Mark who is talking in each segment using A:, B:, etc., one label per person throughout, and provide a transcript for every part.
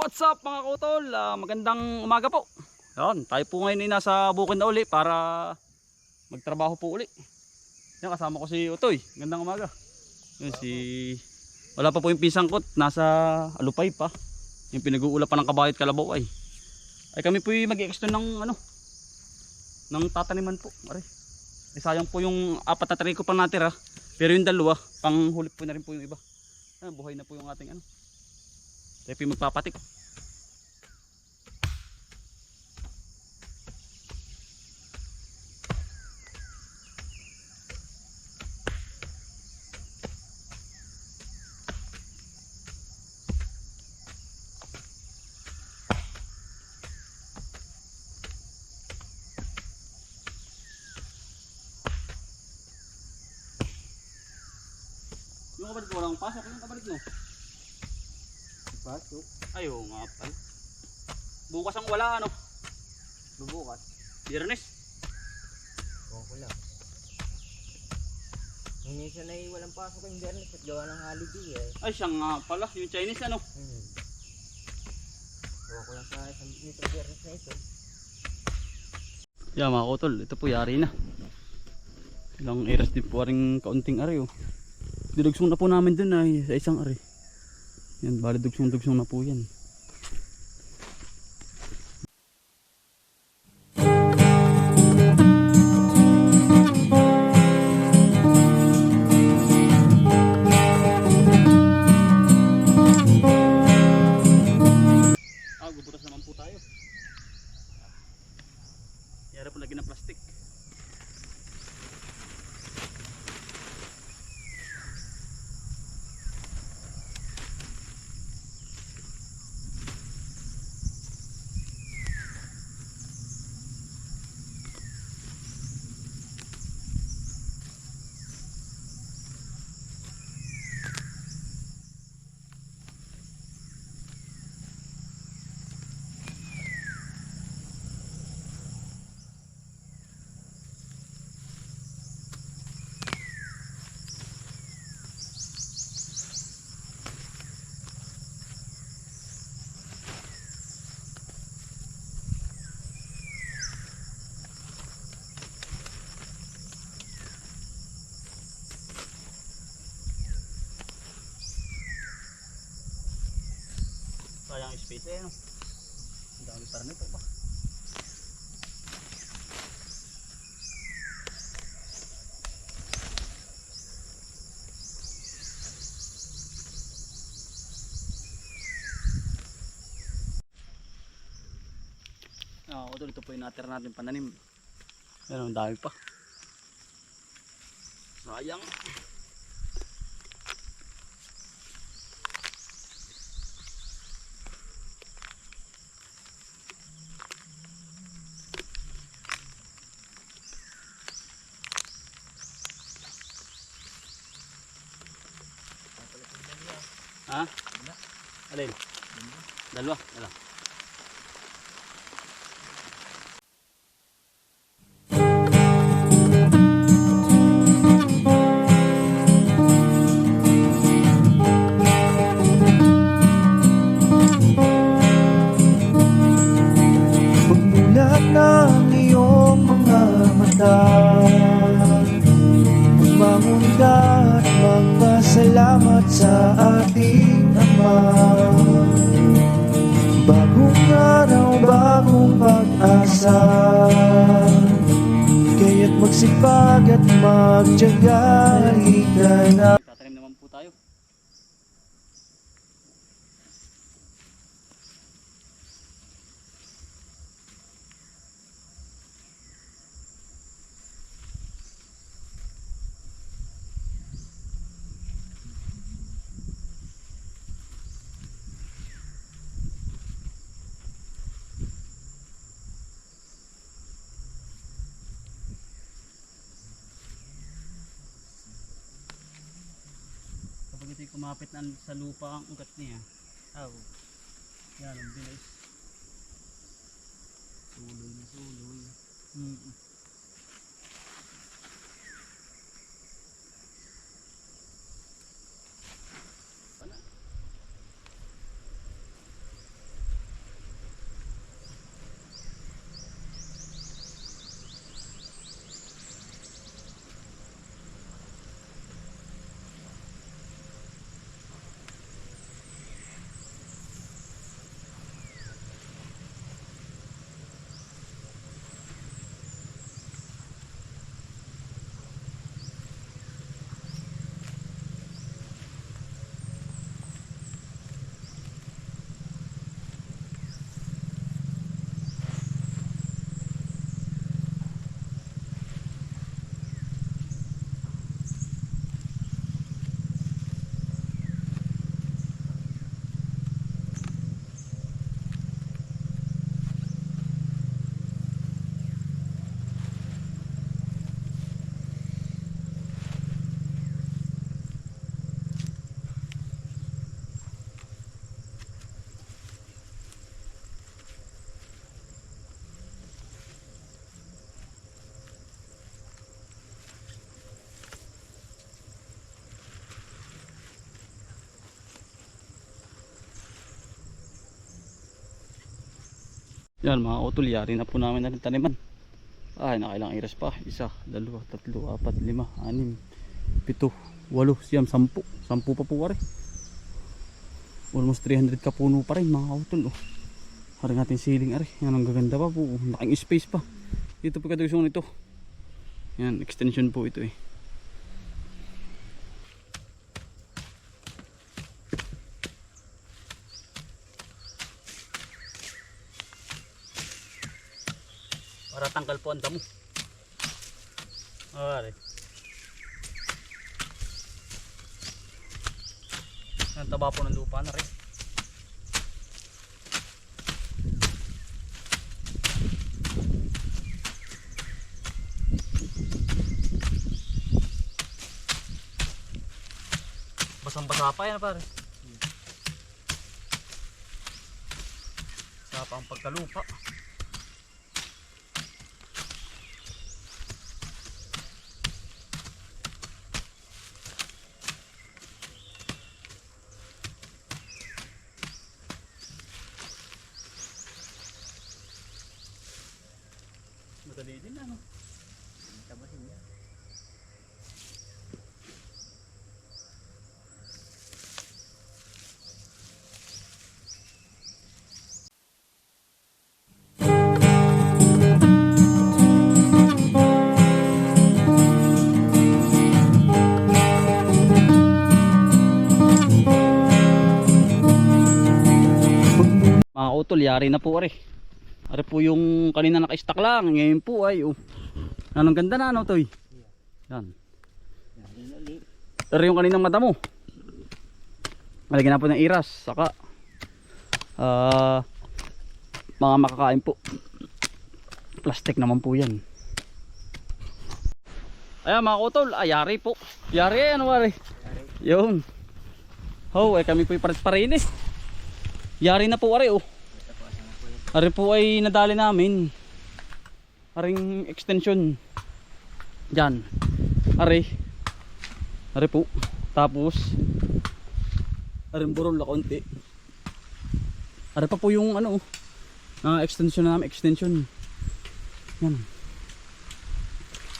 A: What's up mga kutol? Ah, magandang umaga po. Yan, tayo po ngayon ay nasa bukid na uli para magtrabaho po uli. Yan, kasama ko si Utoy. Gandang umaga. Yan, si... Wala pa po yung pisang kot. Nasa alupay pa. Yung pinag-uula pa ng kabayot kalabaw ay. Ay kami po yung mag-extend ng ano. Ng tataniman po. Aray. Eh, sayang po yung apat na tray ko pang natira. Pero yung dalawa, pang hulip po na rin po yung iba. Ah, buhay na po yung ating ano. Yung magpapatik. Yung kabalit mo walang pasok, yung kabalit mo.
B: Pasok.
A: Ay, oo nga pala. Bukas ang wala ano.
B: Bubukas.
A: Biyernes.
B: Okay lang. Nung minsan ay walang pasok yung Bernes at gawa ng holiday eh.
A: Ay, siya nga pala. Yung Chinese ano.
B: Hmm. Ko lang sa isang nito Bernes na ito.
A: Yeah, mga kutol. Ito po yari na. Ilang eras din po rin kaunting ari oh. Didugsong na po namin dun ay sa isang ari. Yan, bali dugsong-dugsong na po yan. Sayang space eh no. Ang dami pa rin ito ba? Ah, ito, ito po yung natira natin pananim. Pero ang dami pa. Sayang. Ha? Alin? Dalawa? Dalawa.
C: Bagong pag-asa. Kaya't magsipag at magtyaga Halika na
A: Tatanim naman po tayo. Ito'y kumapit na sa lupa ang ugat niya. Aw. Yan, ang bilis.
B: Suloy na suloy.
A: Mm. Wala. Yan mga utol, yari na po namin na taniman. Ay, nakailang iras pa. Isa, dalawa, tatlo, apat, lima, anim, pito, walo, siyam, sampu. Sampu pa po wari. Almost 300 ka puno pa rin mga utol. Oh. Harang natin ceiling ari. Yan ang gaganda pa po. Laking space pa. Dito po kadugsungan ito. Yan, extension po ito eh. Para tanggal po ang damo. Ari. Ang taba po ng lupa na rin. Basang-basa pa yan pare. Sa pa ang pagkalupa. Utol, yari na po ari. Ari po yung kanina naka-stack lang. Ngayon po ay oh. Anong ganda na ano toy? Yan. Pero yung kaninang mata mo. Malagyan na po ng iras. Saka ah mga makakain po. Plastic naman po yan. Ayan mga utol, ayari po. Yari ano wari? Yung. Oh, eh kami po yung pares-parin eh. Yari na po ari oh. Ari po ay nadali namin. Aring extension. Diyan. Ari. Ari po. Tapos aring burol na konti. Ari pa po yung ano na extension na namin, extension. Yan.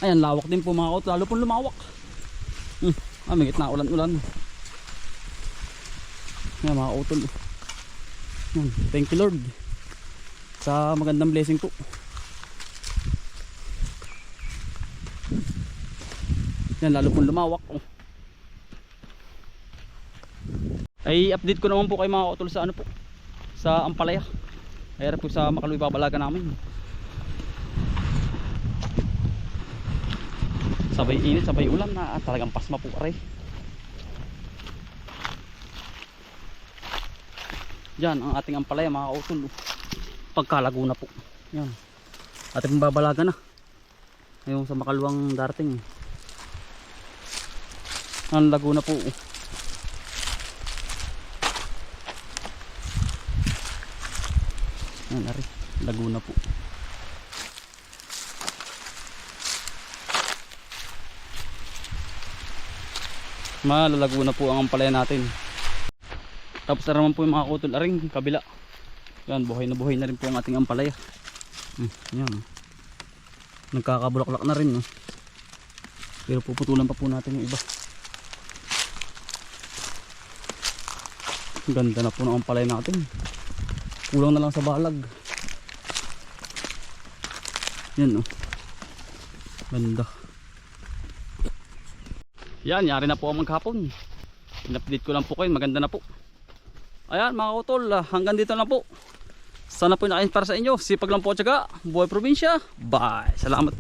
A: Ayan, lawak din po mga kot, lalo pong lumawak. Hmm, ah, may gitna ulan-ulan. Yan mga utol. Yan, thank you Lord sa magandang blessing po. Yan, lalo pong lumawak. Oh. Ay, update ko naman po kay mga utol sa ano po. Sa Ampalaya. Ay, po sa Makaluwi babalaga namin. Sabay init, sabay ulan na ah, talagang pasma po aray. Yan ang ating Ampalaya mga utol. oh pagkalago na po. Yan. Ating babalaga na. Yung sa makaluwang darating. Ang lago na po. Yan ari. Lago na po. Malalago na po ang ampalaya natin. Tapos na naman po yung mga kutol aring kabila. Yan, buhay na buhay na rin po ang ating ampalaya. Hmm, yan. Nagkakabulaklak na rin. No? Pero puputulan pa po natin yung iba. Ganda na po ng ampalaya natin. Kulang na lang sa balag. Yan oh. Ganda. Yan, yari na po ang maghapon. In-update ko lang po kayo. Maganda na po. Ayan mga kutol, ah, hanggang dito na po. Sana po nakain para sa inyo. Sipag lang po at syaga. Buhay probinsya. Bye. Salamat po.